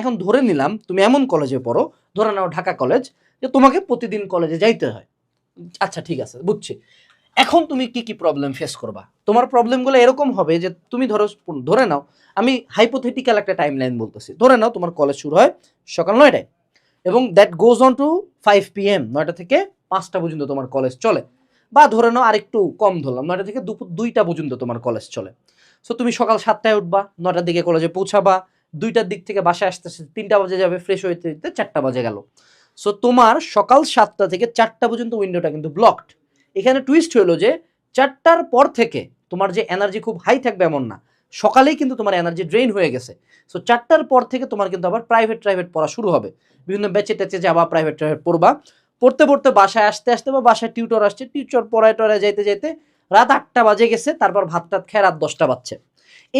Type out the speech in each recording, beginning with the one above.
এখন ধরে নিলাম তুমি এমন কলেজে পড়ো, ধরে নাও ঢাকা কলেজ যে তোমাকে প্রতিদিন কলেজে যাইতে হয়। আচ্ছা ঠিক আছে, বুঝছি। এখন তুমি কি কি প্রবলেম ফেস করবা? তোমার প্রবলেমগুলো এরকম হবে যে তুমি ধরো, ধরে নাও, আমি হাইপোথেটিক্যাল একটা টাইম লাইন বলতেছি। ধরে নাও তোমার কলেজ শুরু হয় সকাল নয়টায় এবং that goes on to five P M নয়টা থেকে পাঁচটা পর্যন্ত তোমার কলেজ চলে। বা ধরে নাও আরেকটু কম ধরলাম, নয়টা থেকে দুপুর দুইটা পর্যন্ত তোমার কলেজ চলে। সো তুমি সকাল সাতটায় উঠবা, নয়টার দিকে কলেজে পৌঁছাবা দুইটার দিক থেকে বাসায় আসতে আসতে তিনটা বাজে যাবে ফ্রেশ হইতে হইতে চারটা বাজে গেল। সো তোমার সকাল সাতটা থেকে চারটা পর্যন্ত উইন্ডোটা কিন্তু ব্লকড এখানে টুইস্ট হলো যে, চারটার পর থেকে তোমার যে এনার্জি খুব হাই থাকবে এমন না। সকালেই কিন্তু তোমার এনার্জি ড্রেন হয়ে গেছে। সো চারটার পর থেকে তোমার কিন্তু আবার প্রাইভেট প্রাইভেট পড়া শুরু হবে। বিভিন্ন ব্যাচে ট্যাচে যাবা প্রাইভেট প্রাইভেট পড়বা। পড়তে পড়তে বাসায় আসতে আসতে বা বাসায় টিউটর আসছে টিউটর পড়ায় টড়ায় যাইতে যাইতে রাত আটটা বাজে গেছে, তারপর ভাত টাত খেয়ে রাত দশটা বাজছে।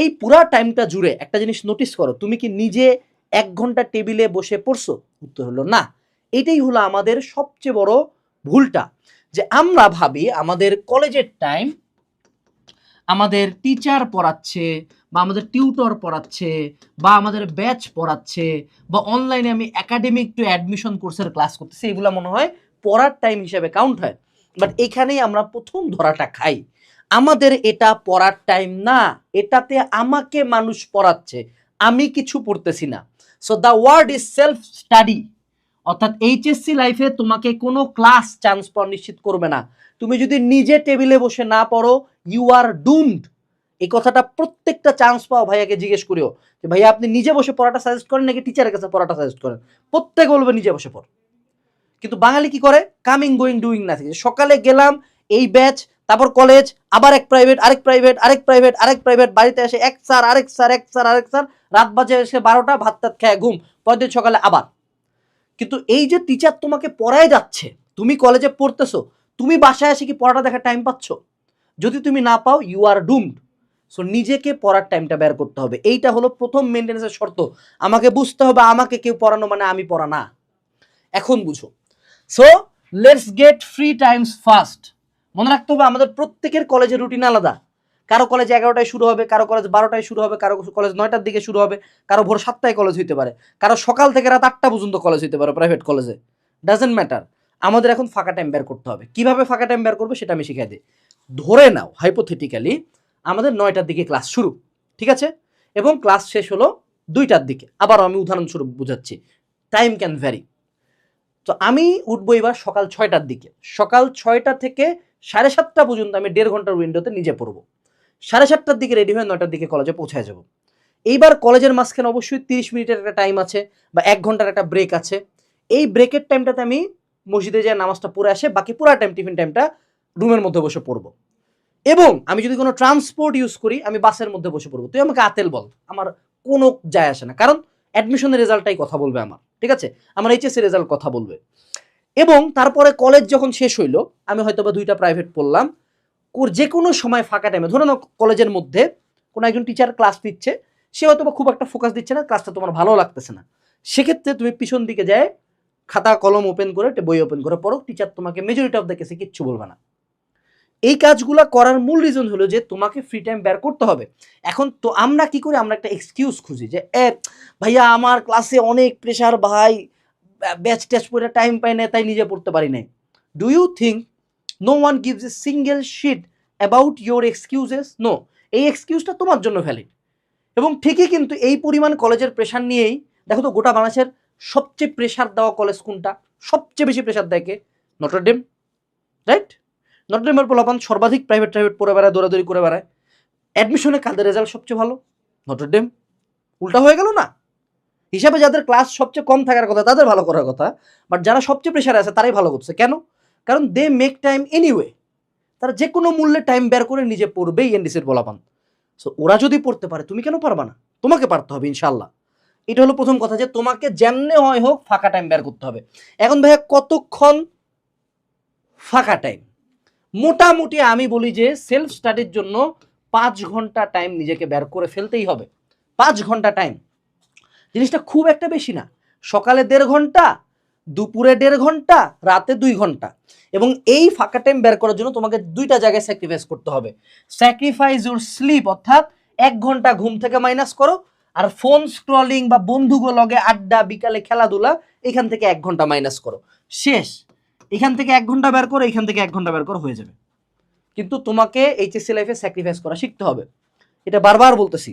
এই পুরা টাইমটা জুড়ে একটা জিনিস নোটিস করো, তুমি কি নিজে এক ঘণ্টা টেবিলে বসে পড়ছো? উত্তর হলো না। এটাই হলো আমাদের সবচেয়ে বড় ভুলটা, যে আমরা ভাবি আমাদের কলেজের টাইম আমাদের টিচার পড়াচ্ছে বা আমাদের টিউটর পড়াচ্ছে বা আমাদের ব্যাচ পড়াচ্ছে বা অনলাইনে আমি একাডেমিক টু অ্যাডমিশন কোর্সের ক্লাস করতেছি, এগুলো মনে হয় পড়ার টাইম হিসাবে কাউন্ট হয়। বাট এখানেই আমরা প্রথম ধরাটা খাই। আমাদের এটা পড়ার টাইম না, এটাতে আমাকে মানুষ পড়াচ্ছে, আমি কিছু পড়তেছি না। So the word is self study অর্থাৎ এইচএসসি লাইফে তোমাকে কোনো ক্লাস চান্স পাওয়া নিশ্চিত করবে না। তুমি যদি নিজে টেবিলে বসে না পড়ো ইউ আর ডুমড এই কথাটা প্রত্যেকটা চান্স পাও ভাইয়াকে জিজ্ঞেস করিও যে, ভাইয়া, আপনি নিজে বসে পড়াটা সাজেস্ট করেন নাকি টিচারের কাছে পড়াটা সাজেস্ট করেন? প্রত্যেকে বলবে, নিজে বসে পড়। কিন্তু বাঙালি কি করে? কামিং গোয়িং ডুইং না সকালে গেলাম, এই ব্যাচ তারপর কলেজ আবার এক প্রাইভেট আরেক প্রাইভেট আরেক প্রাইভেট আরেক প্রাইভেট বাড়িতে এসে এক স্যার আরেক স্যার এক স্যার আরেক স্যার রাত বাজে এসে বারোটা, ভাত টাত খেয়ে ঘুম, পরের দিন সকালে আবার। কিন্তু এই যে টিচার তোমাকে পড়ায় যাচ্ছে, তুমি কলেজে পড়তেছো, তুমি বাসায় এসে কি পড়াটা দেখার টাইম পাচ্ছ? যদি তুমি না পাও ইউ আর ডুমড সো নিজেকে পড়ার টাইমটা বের করতে হবে। এইটা হলো প্রথম মেনটেন্সের শর্ত। আমাকে বুঝতে হবে, আমাকে কেউ পড়ানো মানে আমি পড়া না। এখন বুঝো। So let's get free times fast মনে রাখতে হবে আমাদের প্রত্যেকের কলেজের রুটিন আলাদা। কারও কলেজ এগারোটায় শুরু হবে, কারও কলেজ বারোটায় শুরু হবে, কারও কলেজ নয়টার দিকে শুরু হবে, কারও ভোর সাতটায় কলেজ হইতে পারে, কারও সকাল থেকে রাত আটটা পর্যন্ত কলেজ হইতে পারে প্রাইভেট কলেজে ডাজেন্ট ম্যাটার আমাদের এখন ফাঁকা টাইম বের করতে হবে। কীভাবে ফাঁকা টাইম বের করবে সেটা আমি শিখাই দিই। ধরে নাও হাইপোথেটিক্যালি আমাদের নয়টার দিকে ক্লাস শুরু, ঠিক আছে? এবং ক্লাস শেষ হলো দুইটার দিকে। আবার আমি উদাহরণস্বরূপ বুঝাচ্ছি। টাইম ক্যান ভ্যারি তো আমি উঠবো এবার সকাল ছয়টার দিকে। সকাল ছয়টা থেকে সাড়ে সাতটা পর্যন্ত আমি দেড় ঘণ্টার উইন্ডোতে নিজে পড়ব। সাড়ে সাতটার দিকে রেডি হয়ে নয়টার দিকে কলেজে পৌঁছায় যাব। এইবার কলেজের মাঝখানে অবশ্যই তিরিশ মিনিটের একটা টাইম আছে বা এক ঘণ্টার একটা ব্রেক আছে। এই ব্রেকের টাইমটাতে আমি মসজিদে যায় নামাজটা পড়ে আসে, বাকি পুরো টাইম টিফিন টাইমটা রুমের মধ্যে বসে পড়ব। এবং আমি যদি কোনো ট্রান্সপোর্ট ইউজ করি, আমি বাসের মধ্যে বসে পড়ব। তুই আমাকে আতেল বল, আমার কোনো যায় আসে না। কারণ অ্যাডমিশনের রেজাল্টটাই কথা বলবে আমার, ঠিক আছে? আমার এইচএসসি রেজাল্ট কথা বলবে। এবং তারপরে কলেজ যখন শেষ হইল, আমি হয়তো বা দুইটা প্রাইভেট পড়লাম। যে কোনো সময় ফাঁকা টাইমে ধরে নাও কলেজের মধ্যে কোনো একজন টিচার ক্লাস দিচ্ছে, সে হয়তো বা খুব একটা ফোকাস দিচ্ছে না ক্লাসটা তোমার ভালো লাগতেছে না। সেক্ষেত্রে তুমি পিছন দিকে যায়, খাতা, কলম ওপেন করে বই ওপেন করে পড়ো টিচার তোমাকে মেজরিটি অফ দ্য কেসে কিচ্ছু বলবে না। এই কাজগুলো করার মূল রিজন হলো যে তোমাকে ফ্রি টাইম বের করতে হবে। এখন তো আমরা কি করি? আমরা একটা এক্সকিউজ খুঁজি যে, এ, ভাইয়া, আমার ক্লাসে অনেক প্রেশার ভাই ব্যাচ ট্যাচ পড়ে টাইম পাই না তাই নিজে পড়তে পারি নাই। Do you think no one gives a single shit about your excuses no এই এক্সকিউজটা তোমার জন্য ভ্যালিড এবং ঠিকই কিন্তু এই পরিমাণ কলেজের প্রেশার নিয়েই, দেখো তো গোটা বাংলাদেশের সবচেয়ে প্রেশার দেওয়া কলেজ কোনটা? সবচেয়ে বেশি প্রেশার দেয় কে? নটরডেম রাইট নটরডেমের পোলাপান সর্বাধিক প্রাইভেট প্রাইভেট পড়ে বেড়ায়, দৌড়াদৌড়ি করে বেড়ায়। অ্যাডমিশনে কাদের রেজাল্ট সবচেয়ে ভালো? নটরডেম উল্টা হয়ে গেল না? হিসাবে যাদের ক্লাস সবচেয়ে কম থাকার কথা, তাদের ভালো করার কথা বাট যারা সবচেয়ে প্রেশারে আছে, তারাই ভালো করছে। কেন? কারণ দে মেক টাইম এনিওয়ে তারা যে কোনো মূল্যে টাইম বের করে নিজে পড়বেই এনডিসির বলাপান সো ওরা যদি পড়তে পারে, তুমি কেন পারবা না? তোমাকে পারতে হবে ইনশাল্লাহ এটা হলো প্রথম কথা যে তোমাকে যেমনে হয় হোক, ফাঁকা টাইম বের করতে হবে। এখন ভাইয়া, কতক্ষণ ফাঁকা টাইম মোটামুটি আমি বলি যে সেলফ স্টাডির জন্য পাঁচ ঘণ্টা টাইম নিজেকে বের করে ফেলতেই হবে। পাঁচ ঘণ্টা টাইম জিনিসটা খুব একটা বেশি না। সকালে দেড় ঘণ্টা, দুপুরে দেড় ঘণ্টা, রাতে দুই ঘণ্টা। এবং এই ফাঁকা টাইম বের করার জন্য তোমাকে দুইটা জায়গায় স্যাক্রিফাইস করতে হবে। স্যাক্রিফাইস ইউর স্লিপ অর্থাৎ এক ঘণ্টা ঘুম থেকে মাইনাস করো আর ফোন স্ক্রলিং বা বন্ধুগো লগে আড্ডা, বিকালে খেলাধুলা, এখান থেকে এক ঘণ্টা মাইনাস করো। শেষ। এখান থেকে এক ঘণ্টা বের করো, এখান থেকে এক ঘণ্টা বের করো, হয়ে যাবে। কিন্তু তোমাকে এইচএসসি লাইফে স্যাক্রিফাইস করা শিখতে হবে। এটা বারবার বলতেছি।